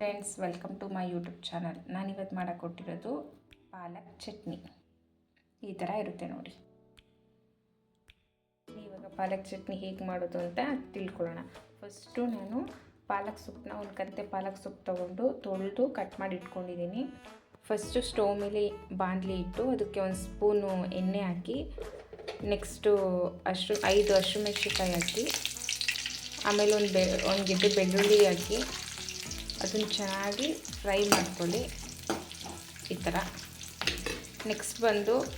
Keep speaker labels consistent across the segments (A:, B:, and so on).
A: Friends welcome to my YouTube channel ನಾನಿವತ್ತು ಮಾಡೋಕ್ಕೊಟ್ಟಿರೋದು ಪಾಲಕ್ ಚಟ್ನಿ. ಈ ಥರ ಇರುತ್ತೆ ನೋಡಿ. ಇವಾಗ ಪಾಲಕ್ ಚಟ್ನಿ ಹೇಗೆ ಮಾಡೋದು ಅಂತ ತಿಳ್ಕೊಳ್ಳೋಣ. ಫಸ್ಟು ನಾನು ಪಾಲಕ್ ಸೊಪ್ಪನ್ನ ಒಂದು ಕಂತೆ ಪಾಲಕ್ ಸೊಪ್ಪು ತೊಗೊಂಡು ತೊಳೆದು ಕಟ್ ಮಾಡಿ ಇಟ್ಕೊಂಡಿದ್ದೀನಿ. ಫಸ್ಟು ಸ್ಟೋವ್ ಮೇಲೆ ಬಾಣಲಿ ಇಟ್ಟು ಅದಕ್ಕೆ ಒಂದು ಸ್ಪೂನು ಎಣ್ಣೆ ಹಾಕಿ ನೆಕ್ಸ್ಟು ಅಷ್ಟು ಐದು ಹಸಿಮೆಣ್ಸಿಕಾಯಿ ಹಾಕಿ, ಆಮೇಲೆ ಒಂದು ಬೆ, ಒಂದು ಗೆಡ್ಡೆ ಬೆಳ್ಳುಳ್ಳಿ ಹಾಕಿ ಅದನ್ನು ಚೆನ್ನಾಗಿ ಫ್ರೈ ಮಾಡ್ಕೊಳ್ಳಿ. ಈ ಥರ. ನೆಕ್ಸ್ಟ್ ಬಂದು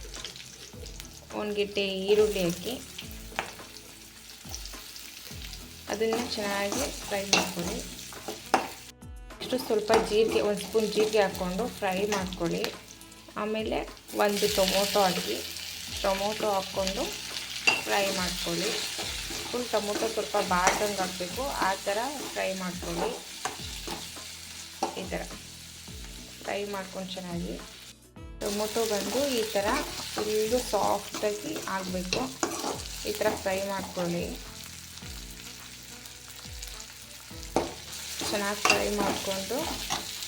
A: ಒಂದು ಗೆಡ್ಡೆ ಈರುಳ್ಳಿ ಹಾಕಿ. ಅದನ್ನು ಚೆನ್ನಾಗಿ ಫ್ರೈ ಮಾಡ್ಕೊಳ್ಳಿ. ಇಷ್ಟು ಸ್ವಲ್ಪ ಜೀರಿಗೆ, ಒಂದು ಸ್ಪೂನ್ ಜೀರಿಗೆ ಹಾಕ್ಕೊಂಡು ಫ್ರೈ ಮಾಡ್ಕೊಳ್ಳಿ. ಆಮೇಲೆ ಒಂದು ಟೊಮೊಟೊ ಹಾಕಿ ಟೊಮೊಟೊ ಹಾಕ್ಕೊಂಡು ಫ್ರೈ ಮಾಡ್ಕೊಳ್ಳಿ. ಫುಲ್ ಟೊಮೊಟೊ ಸ್ವಲ್ಪ ಬಾಡ್ದಂಗೆ ಹಾಕಬೇಕು. ಆ ಥರ ಫ್ರೈ ಮಾಡ್ಕೊಳ್ಳಿ. ಈ ಥರ ಫ್ರೈ ಮಾಡ್ಕೊಂಡು ಚೆನ್ನಾಗಿ ಟೊಮೊಟೊ ಬಂದು ಈ ಥರ ಫುಲ್ಲು ಸಾಫ್ಟಾಗಿ ಆಗಬೇಕು. ಈ ಥರ ಫ್ರೈ ಮಾಡ್ಕೊಳ್ಳಿ. ಚೆನ್ನಾಗಿ ಫ್ರೈ ಮಾಡಿಕೊಂಡು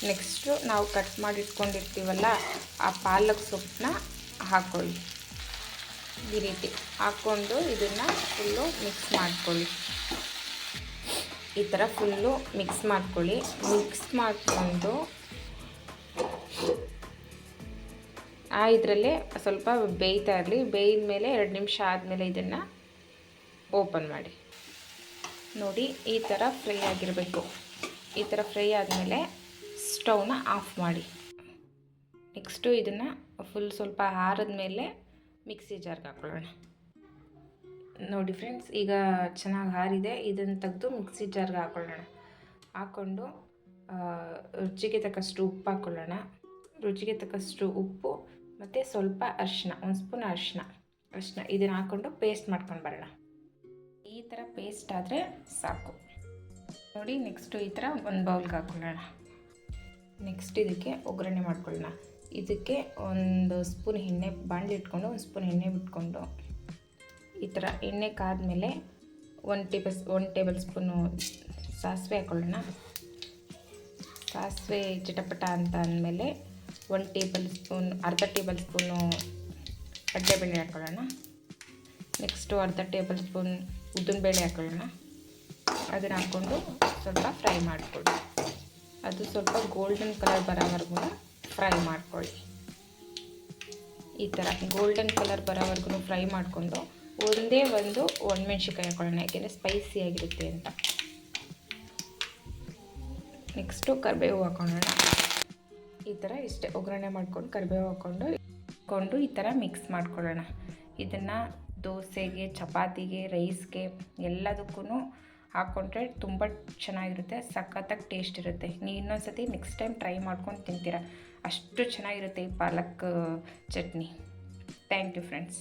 A: ನೆಕ್ಸ್ಟು ನಾವು ಕಟ್ ಮಾಡಿ ಇಟ್ಕೊಂಡಿರ್ತೀವಲ್ಲ ಆ ಪಾಲಕ್ ಸೊಪ್ಪನ್ನ ಹಾಕ್ಕೊಳ್ಳಿ ಈ ರೀತಿ ಹಾಕ್ಕೊಂಡು ಇದನ್ನು ಫುಲ್ಲು ಮಿಕ್ಸ್ ಮಾಡ್ಕೊಳ್ಳಿ. ಈ ಥರ ಫುಲ್ಲು ಮಿಕ್ಸ್ ಮಾಡ್ಕೊಳ್ಳಿ. ಮಿಕ್ಸ್ ಮಾಡಿಕೊಂಡು ಆ ಇದರಲ್ಲೇ ಸ್ವಲ್ಪ ಬೇಯ್ತಾ ಇರಲಿ. ಬೇಯ್ದ ಮೇಲೆ ಎರಡು ನಿಮಿಷ ಆದಮೇಲೆ ಇದನ್ನು ಓಪನ್ ಮಾಡಿ. ನೋಡಿ, ಈ ಥರ ಫ್ರೈ ಆಗಿರಬೇಕು. ಈ ಥರ ಫ್ರೈ ಆದಮೇಲೆ ಸ್ಟವ್ನ ಆಫ್ ಮಾಡಿ. ನೆಕ್ಸ್ಟು ಇದನ್ನು ಫುಲ್ ಸ್ವಲ್ಪ ಆರಿದ ಮೇಲೆ ಮಿಕ್ಸಿ ಜಾರ್ಗೆ ಹಾಕೊಳ್ಳೋಣ ನೋಡಿ ಫ್ರೆಂಡ್ಸ್ ಈಗ ಚೆನ್ನಾಗಿ ಹಾರಿದೆ. ಇದನ್ನು ತೆಗೆದು ಮಿಕ್ಸಿ ಜಾರ್ಗೆ ಹಾಕೊಳ್ಳೋಣ. ಹಾಕ್ಕೊಂಡು ರುಚಿಗೆ ತಕ್ಕಷ್ಟು ಉಪ್ಪು ಹಾಕ್ಕೊಳ್ಳೋಣ ರುಚಿಗೆ ತಕ್ಕಷ್ಟು ಉಪ್ಪು ಮತ್ತು ಸ್ವಲ್ಪ ಅರಿಶಿನ, ಒಂದು ಸ್ಪೂನ್ ಅರಿಶಿನ. ಅರಿಶಿನ ಇದನ್ನು ಹಾಕ್ಕೊಂಡು ಪೇಸ್ಟ್ ಮಾಡ್ಕೊಂಡು ಬರೋಣ. ಈ ಥರ ಪೇಸ್ಟ್ ಆದರೆ ಸಾಕು. ನೋಡಿ ನೆಕ್ಸ್ಟು ಈ ಥರ ಒಂದು ಬೌಲ್ಗೆ ಹಾಕ್ಕೊಳ್ಳೋಣ ನೆಕ್ಸ್ಟ್ ಇದಕ್ಕೆ ಒಗ್ಗರಣೆ ಮಾಡ್ಕೊಳ್ಳೋಣ. ಇದಕ್ಕೆ ಒಂದು ಸ್ಪೂನ್ ಎಣ್ಣೆ, ಬಾಣಲಿ ಇಟ್ಕೊಂಡು, ಒಂದು ಸ್ಪೂನ್ ಎಣ್ಣೆ ಬಿಟ್ಕೊಂಡು. ಈ ಥರ ಎಣ್ಣೆ ಕಾದ್ಮೇಲೆ one tables one tablespoon ಸಾಸಿವೆ ಹಾಕ್ಕೊಳ್ಳೋಣ ಸಾಸಿವೆ ಚಿಟಪಟ ಅಂತ ಅಂದಮೇಲೆ ಒನ್ ಟೇಬಲ್ ಸ್ಪೂನ್, ಅರ್ಧ ಟೇಬಲ್ ಸ್ಪೂನು ಕಡಲೆಬೇಳೆ ಹಾಕೊಳ್ಳೋಣ. ನೆಕ್ಸ್ಟು ಅರ್ಧ ಟೇಬಲ್ ಸ್ಪೂನ್ ಉದ್ದಿನಬೇಳೆ ಹಾಕೊಳ್ಳೋಣ. ಅದನ್ನು ಹಾಕ್ಕೊಂಡು ಸ್ವಲ್ಪ ಫ್ರೈ ಮಾಡಿಕೊಳ್ಳಿ. ಅದು ಸ್ವಲ್ಪ ಗೋಲ್ಡನ್ ಕಲರ್ ಬರೋವರೆಗೂ ಫ್ರೈ ಮಾಡಿಕೊಳ್ಳಿ. ಈ ಥರ ಗೋಲ್ಡನ್ ಕಲರ್ ಬರೋವರೆಗೂ ಫ್ರೈ ಮಾಡಿಕೊಂಡು ಒಂದೇ ಒಂದು ಒಣಮೆಣ್ಸಿಕಾಯಿ ಹಾಕೊಳ್ಳೋಣ, ಯಾಕೆಂದರೆ ಸ್ಪೈಸಿ ಆಗಿರುತ್ತೆ ಅಂತ. ನೆಕ್ಸ್ಟು ಕರಿಬೇವು ಹಾಕೊಳ್ಳೋಣ. ಈ ಥರ ಇಷ್ಟೇ ಒಗ್ಗರಣೆ ಮಾಡ್ಕೊಂಡು ಕರಿಬೇವು ಹಾಕ್ಕೊಂಡು ಇಟ್ಕೊಂಡು ಈ ಥರ ಮಿಕ್ಸ್ ಮಾಡ್ಕೊಳ್ಳೋಣ. ಇದನ್ನು ದೋಸೆಗೆ, ಚಪಾತಿಗೆ ರೈಸ್ಗೆ ಎಲ್ಲದಕ್ಕೂ ಹಾಕ್ಕೊಂಡ್ರೆ ತುಂಬ ಚೆನ್ನಾಗಿರುತ್ತೆ, ಸಖತ್ತಾಗಿ ಟೇಸ್ಟ್ ಇರುತ್ತೆ. ನೀವು ಇನ್ನೊಂದು ಸತಿ ನೆಕ್ಸ್ಟ್ ಟೈಮ್ ಟ್ರೈ ಮಾಡ್ಕೊಂಡು ತಿಂತೀರ. ಅಷ್ಟು ಚೆನ್ನಾಗಿರುತ್ತೆ ಈ palak chutney. Thank you friends